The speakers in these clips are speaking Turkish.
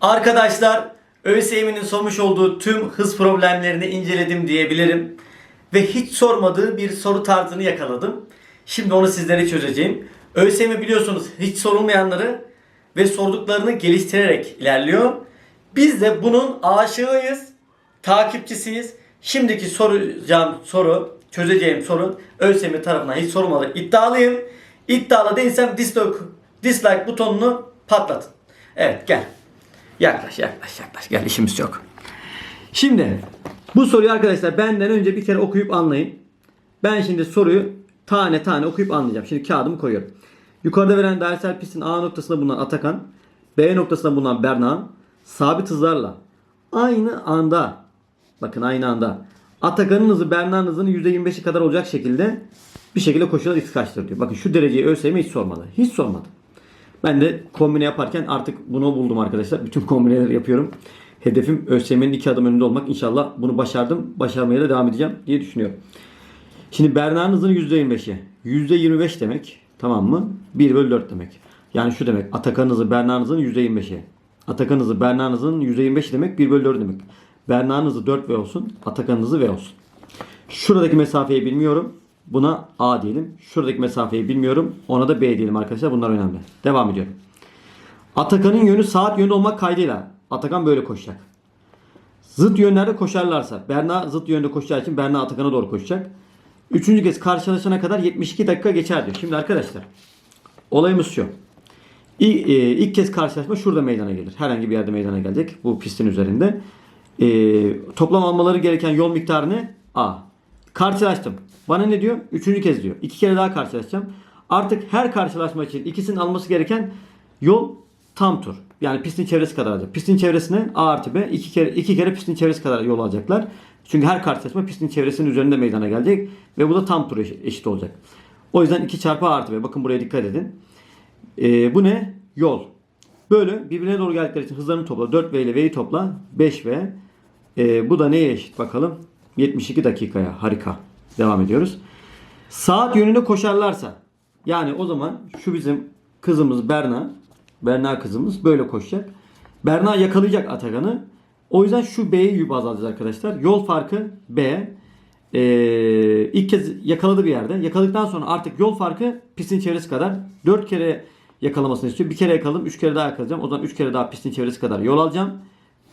Arkadaşlar ÖSYM'nin sormuş olduğu tüm hız problemlerini inceledim diyebilirim. Ve hiç sormadığı bir soru tarzını yakaladım. Şimdi onu sizlere çözeceğim. ÖSYM biliyorsunuz hiç sorulmayanları ve sorduklarını geliştirerek ilerliyor. Biz de bunun aşığıyız, takipçisiyiz. Şimdiki soracağım soru, çözeceğim soru ÖSYM tarafından hiç sorulmadı. İddialıyım. İddialı değilsem dislike, dislike butonunu patlatın. Evet gel. Yaklaş yaklaş yaklaş. Gel işimiz yok. Şimdi bu soruyu arkadaşlar benden önce bir kere okuyup anlayın. Ben şimdi soruyu tane tane okuyup anlayacağım. Şimdi kağıdımı koyuyorum. Yukarıda verilen dairesel pistin A noktasında bulunan Atakan, B noktasında bulunan Berna sabit hızlarla aynı anda bakın aynı anda Atakan'ın hızı Berna'nın hızının %25'i kadar olacak şekilde bir şekilde koşular x kaçtır diyor. Bakın şu dereceyi ÖSYM hiç sormadı. Hiç sormadı. Ben de kombine yaparken artık bunu buldum arkadaşlar. Bütün kombineleri yapıyorum. Hedefim ÖSYM'nin iki adım önünde olmak. İnşallah bunu başardım. Başarmaya da devam edeceğim diye düşünüyorum. Şimdi Berna'nın hızının %25'i. %25 demek. Tamam mı? 1 bölü 4 demek. Yani şu demek. Atakan hızı Berna'nın hızının %25'i. Atakan hızı Berna'nın hızının %25'i demek. 1 bölü 4 demek. Berna'nın hızı 4V olsun. Atakan'ın hızı V olsun. Şuradaki mesafeyi bilmiyorum. Buna A diyelim. Şuradaki mesafeyi bilmiyorum. Ona da B diyelim arkadaşlar. Bunlar önemli. Devam ediyorum. Atakan'ın yönü saat yönü olmak kaydıyla Atakan böyle koşacak. Zıt yönlerde koşarlarsa Berna zıt yönde koşacağı için Berna Atakan'a doğru koşacak. Üçüncü kez karşılaşana kadar 72 dakika geçer diyor. Şimdi arkadaşlar olayımız şu. İlk, e, ilk kez karşılaşma şurada meydana gelir. Herhangi bir yerde meydana gelecek. Bu pistin üzerinde. E, toplam almaları gereken yol miktarı ne? A. Karşılaştım. Bana ne diyor? Üçüncü kez diyor. İki kere daha karşılaşacağım. Artık her karşılaşma için ikisinin alması gereken yol tam tur. Yani pistin çevresi kadar alacak. Pistin çevresine A artı B iki kere, iki kere pistin çevresi kadar yol alacaklar. Çünkü her karşılaşma pistin çevresinin üzerinde meydana gelecek. Ve bu da tam tur eşit, olacak. O yüzden 2 çarpı A artı B. Bakın buraya dikkat edin. Ee, bu ne? Yol. Böyle birbirine doğru geldikleri için hızlarını topla. 4V ile V'yi topla. 5V. Ee, bu da neye eşit bakalım? 72 dakikaya. Harika. Devam ediyoruz. Saat yönünde koşarlarsa. Yani o zaman şu bizim kızımız Berna. Berna kızımız böyle koşacak. Berna yakalayacak Atakan'ı. O yüzden şu B'yi baz alacağız arkadaşlar. Yol farkı B. Ee, ilk kez yakaladı bir yerde. Yakaladıktan sonra artık yol farkı pistin çevresi kadar. 4 kere yakalamasını istiyor. Bir kere yakaladım. 3 kere daha yakalayacağım. O zaman 3 kere daha pistin çevresi kadar yol alacağım.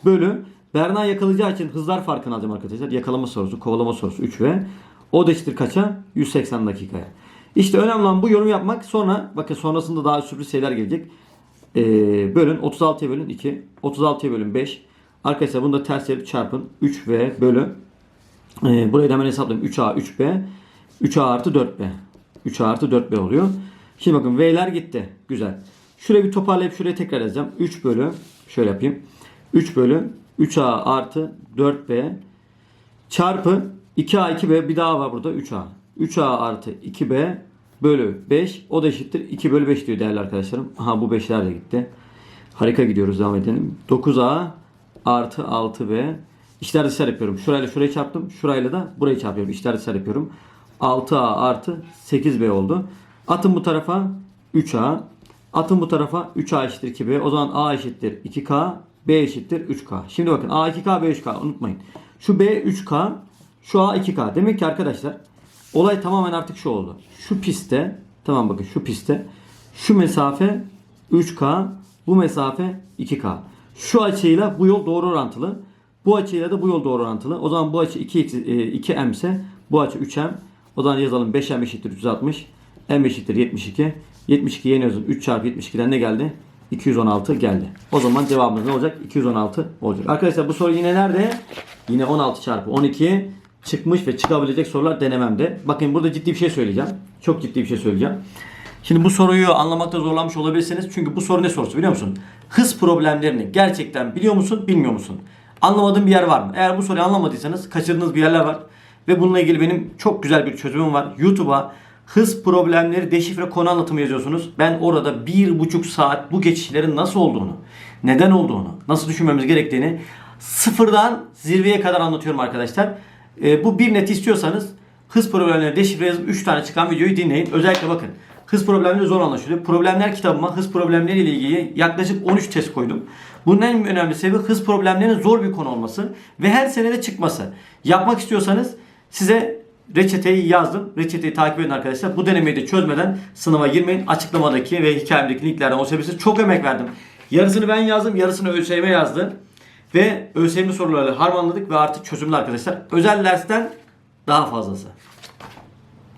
Bölü. Berna yakalayacağı için hızlar farkını alacağım arkadaşlar. Yakalama sorusu, kovalama sorusu 3 ve o da eşittir kaça? 180 dakikaya. İşte önemli olan bu yorum yapmak. Sonra bakın sonrasında daha sürpriz şeyler gelecek. Ee, bölün 36'ya bölün 2. 36'ya bölün 5. Arkadaşlar bunu da ters yapıp çarpın. 3V bölü. Ee, burayı da hemen hesaplayayım. 3A 3B. 3A artı 4B. 3A artı 4B oluyor. Şimdi bakın V'ler gitti. Güzel. Şurayı bir toparlayıp şuraya tekrar yazacağım. 3 bölü. Şöyle yapayım. 3 bölü 3A artı 4B çarpı 2A 2B bir daha var burada 3A. 3A artı 2B bölü 5 o da eşittir 2 bölü 5 diyor değerli arkadaşlarım. Aha bu 5'ler de gitti. Harika gidiyoruz devam edelim. 9A artı 6B İçler dışlar yapıyorum. Şurayla şurayı çarptım. Şurayla da burayı çarpıyorum. İçler dışlar yapıyorum. 6A artı 8B oldu. Atın bu tarafa 3A. Atın bu tarafa 3A eşittir 2B. O zaman A eşittir 2K. B eşittir 3K. Şimdi bakın A 2K B 3K unutmayın. Şu B 3K. Şu A 2K. Demek ki arkadaşlar olay tamamen artık şu oldu. Şu pistte tamam bakın şu pistte şu mesafe 3K. Bu mesafe 2K. Şu açıyla bu yol doğru orantılı. Bu açıyla da bu yol doğru orantılı. O zaman bu açı 2, 2m ise bu açı 3m. O zaman yazalım 5m eşittir 360. m eşittir 72. 72 yeniyoruz. 3 çarpı 72'den ne geldi? 216 geldi. O zaman cevabımız ne olacak? 216 olacak. Arkadaşlar bu soru yine nerede? Yine 16 çarpı 12 çıkmış ve çıkabilecek sorular denememde. Bakın burada ciddi bir şey söyleyeceğim. Çok ciddi bir şey söyleyeceğim. Şimdi bu soruyu anlamakta zorlanmış olabilirsiniz. Çünkü bu soru ne sorusu biliyor musun? Hız problemlerini gerçekten biliyor musun, bilmiyor musun? Anlamadığın bir yer var mı? Eğer bu soruyu anlamadıysanız kaçırdığınız bir yerler var. Ve bununla ilgili benim çok güzel bir çözümüm var. YouTube'a hız problemleri deşifre konu anlatımı yazıyorsunuz. Ben orada bir buçuk saat bu geçişlerin nasıl olduğunu, neden olduğunu, nasıl düşünmemiz gerektiğini sıfırdan zirveye kadar anlatıyorum arkadaşlar. Ee, bu bir net istiyorsanız hız problemleri deşifre yazıp 3 tane çıkan videoyu dinleyin. Özellikle bakın hız problemleri zor anlaşılıyor. Problemler kitabıma hız problemleri ile ilgili yaklaşık 13 test koydum. Bunun en önemli sebebi hız problemlerinin zor bir konu olması ve her senede çıkması. Yapmak istiyorsanız size reçeteyi yazdım. Reçeteyi takip edin arkadaşlar. Bu denemeyi de çözmeden sınava girmeyin. Açıklamadaki ve hikayemdeki linklerden sebeple çok emek verdim. Yarısını ben yazdım, yarısını ÖSYM yazdı. Ve ÖSYM soruları harmanladık ve artık çözümlü arkadaşlar. Özel dersten daha fazlası.